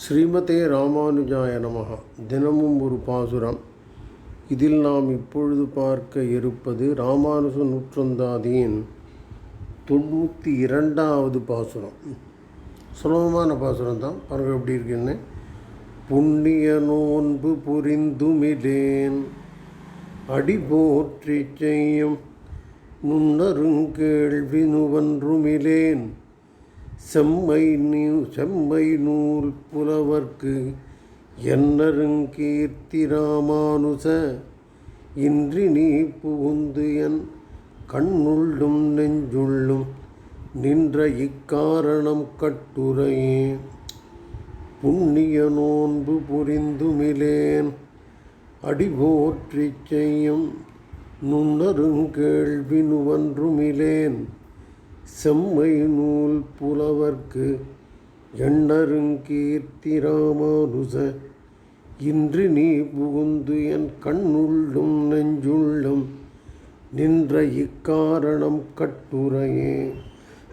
ஸ்ரீமதே ராமானுஜாய நமக தினமும் ஒரு பாசுரம். இதில் நாம் இப்பொழுது பார்க்க இருப்பது ராமானுஜ நூற்றந்தாதியின் தொண்ணூற்றி இரண்டாவது பாசுரம். சுலபமான பாசுரம் தான் பாருங்கள் எப்படி இருக்குன்னு. புண்ணிய நோன்பு புரிந்துமிடேன் அடி போற்றி செய்யும் நுண்ணருங்கேள்வி நுவன்றுமிலேன். செம்மை நீ செம்மை நூல் புலவர்க்கு என்னருங்கீர்த்தி ராமானுச. இன்றி நீ புகுந்து என் கண்ணுள்ளும் நெஞ்சுள்ளும் நின்ற இக்காரணம் கட்டுரையே. புண்ணிய நோன்பு புரிந்துமிலேன் அடிபோற்றிச் செய்யும் நுண்ணருங்கேள்வி நுவன்றுமிலேன். செம்மை நூல் புலவர்க்கு எண்ணருங்கீர்த்தி ராமானுச. இன்று நீ புகுந்து என் கண்ணுள்ளும் நெஞ்சுள்ளும் நின்ற இக்காரணம் கட்டுரையே.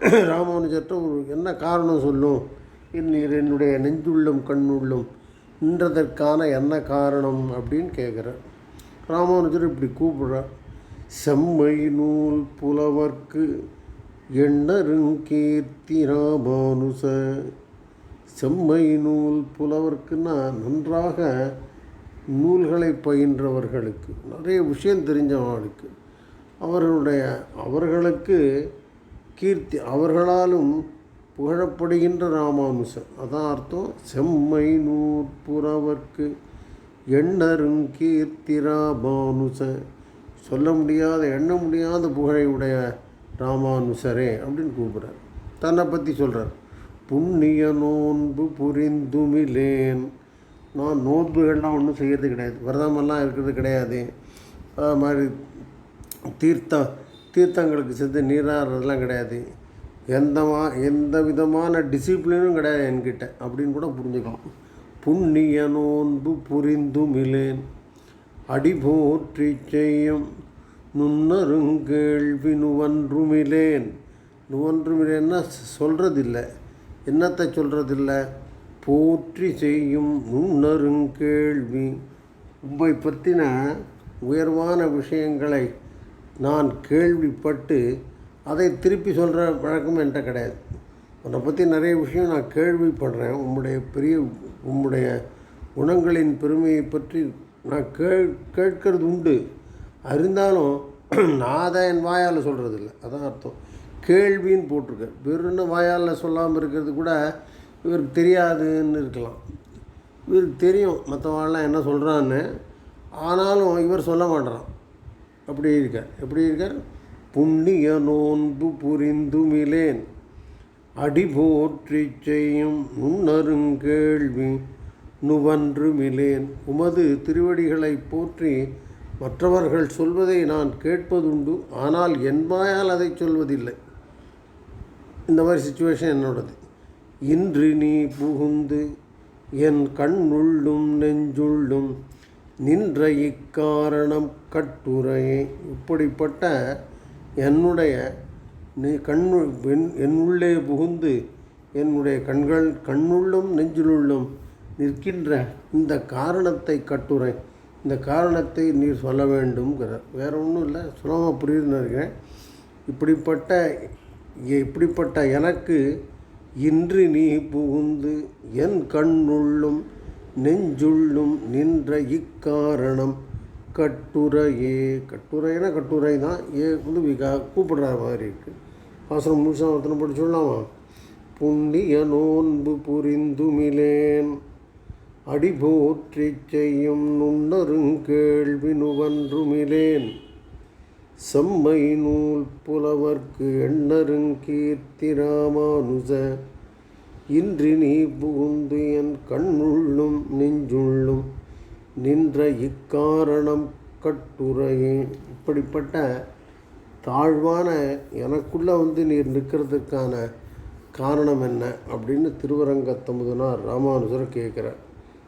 ராமானுஜர்கிட்ட ஒரு என்ன காரணம் சொல்லும்? நீர் என்னுடைய நெஞ்சுள்ளும் கண்ணுள்ளும் நின்றதற்கான என்ன காரணம் அப்படின்னு கேட்குறார். ராமானுஜர் இப்படி கூப்பிடுறார். செம்மை நூல் புலவர்க்கு எண்ணருங்கீர்த்தி ராமானுச. செம்மை நூல் புலவர்க்குன்னா நன்றாக நூல்களை பயின்றவர்களுக்கு நிறைய விஷயம் தெரிஞ்சவர்களுக்கு அவர்களுடைய அவர்களுக்கு கீர்த்தி அவர்களாலும் புகழப்படுகின்ற ராமானுசன். அதான் அர்த்தம். செம்மை நூற்புறவர்க்கு எண்ணருங்கீர்த்தி ராமானுச சொல்ல முடியாத எண்ண முடியாத புகழை உடைய ராமானுசரே அப்படின்னு கூப்பிட்றார். தன்னை பற்றி சொல்கிறார் புண்ணிய நோன்பு புரிந்துமிலேன். நான் நோன்புகள்லாம் ஒன்றும் செய்கிறது கிடையாது. விரதமெல்லாம் இருக்கிறது கிடையாது. அது மாதிரி தீர்த்தம் தீர்த்தங்களுக்கு சென்று நீராடுறதுலாம் கிடையாது. எந்த மா எந்த விதமான டிசிப்ளினும் கிடையாது என்கிட்ட அப்படின்னு கூட புரிஞ்சுக்கலாம். புண்ணிய நோன்பு புரிந்துமிலேன். அடிபோற்றி செய்யும். நுண்ணருங்கேள்வி நுவன்றுமிலேன் நுவன்றுமிலேன்னா சொல்கிறதில்லை என்னத்தை சொல்கிறதில்ல போற்றி செய்யும் நுண்ணருங்கேள்வி உம்மை பற்றின உயர்வான விஷயங்களை நான் கேள்விப்பட்டு அதை திருப்பி சொல்கிற வழக்கம் என்கிட்ட கிடையாது. உன்னை பற்றி நிறைய விஷயம் நான் கேள்விப்படுறேன். உம்முடைய பெரிய உம்முடைய குணங்களின் பெருமையை பற்றி நான் கே கேட்கறது உண்டு. அறிந்தாலும் நான் தான் என் வாயால் சொல்கிறதில்ல அதான் அர்த்தம். கேள்வின்னு போட்டிருக்கேன் வெறும்னு வாயால் சொல்லாமல் இருக்கிறது கூட இவருக்கு தெரியாதுன்னு இருக்கலாம். இவருக்கு தெரியும். மற்றவாள்லாம் என்ன சொல்கிறான்னு ஆனாலும் இவர் சொல்ல மாட்டேறான் அப்படி இருக்கார். எப்படி இருக்கார்? புண்ணிய நோன்பு புரிந்துமிலேன். அடி போற்றி செய்யும் நுண்ணருங்கேள்வி நுவன்று மிலேன் உமது திருவடிகளை போற்றி மற்றவர்கள் சொல்வதை நான் கேட்பதுண்டு ஆனால் என்பாயால் அதை சொல்வதில்லை. இந்த மாதிரி சுச்சுவேஷன் என்னோடது. இன்று நீ புகுந்து என் கண்ணுள்ளும் நெஞ்சுள்ளும் நின்ற இக்காரணம் கட்டுரையே. இப்படிப்பட்ட என்னுடைய நீ கண்ணு என் என்னுள்ளே புகுந்து என்னுடைய கண்கள் கண்ணுள்ளும் நெஞ்சிலுள்ளும் நிற்கின்ற இந்த காரணத்தை கட்டுரை. இந்த காரணத்தை நீர் சொல்ல வேண்டும்ங்கிறார் வேறு ஒன்றும் இல்லை சுலபமாக புரியுதுன்னு நினைக்கிறேன். இப்படிப்பட்ட இப்படிப்பட்ட எனக்கு இன்று நீ புகுந்து என் கண்ணுள்ளும் நெஞ்சுள்ளும் நின்ற இக்காரணம் கட்டுரையே. கட்டுரைனா கட்டுரை தான் ஏ வந்து விகா கூப்பிடுற மாதிரி இருக்குது பாசனம் முழுசாக ஒருத்தனை படிச்சுடலாமா புண்ணிய நோன்பு புரிந்துமிலேன். அடிபோற்றி செய்யும் நுண்ணருங்கேள்வி நுவன்றுமிலேன் செம்மை நூல் புலவர்க்கு எண்ணருங்கீர்த்தி ராமானுஜ இன்றி நீ புகுந்து என் கண்ணுள்ளும் நெஞ்சுள்ளும் நின்ற இக்காரணம் கட்டுரையே. இப்படிப்பட்ட தாழ்வான எனக்குள்ளே வந்து நீர் நிற்கிறதுக்கான காரணம் என்ன அப்படின்னு திருவரங்கத்தமுதனார் ராமானுஜரை கேட்குறார்.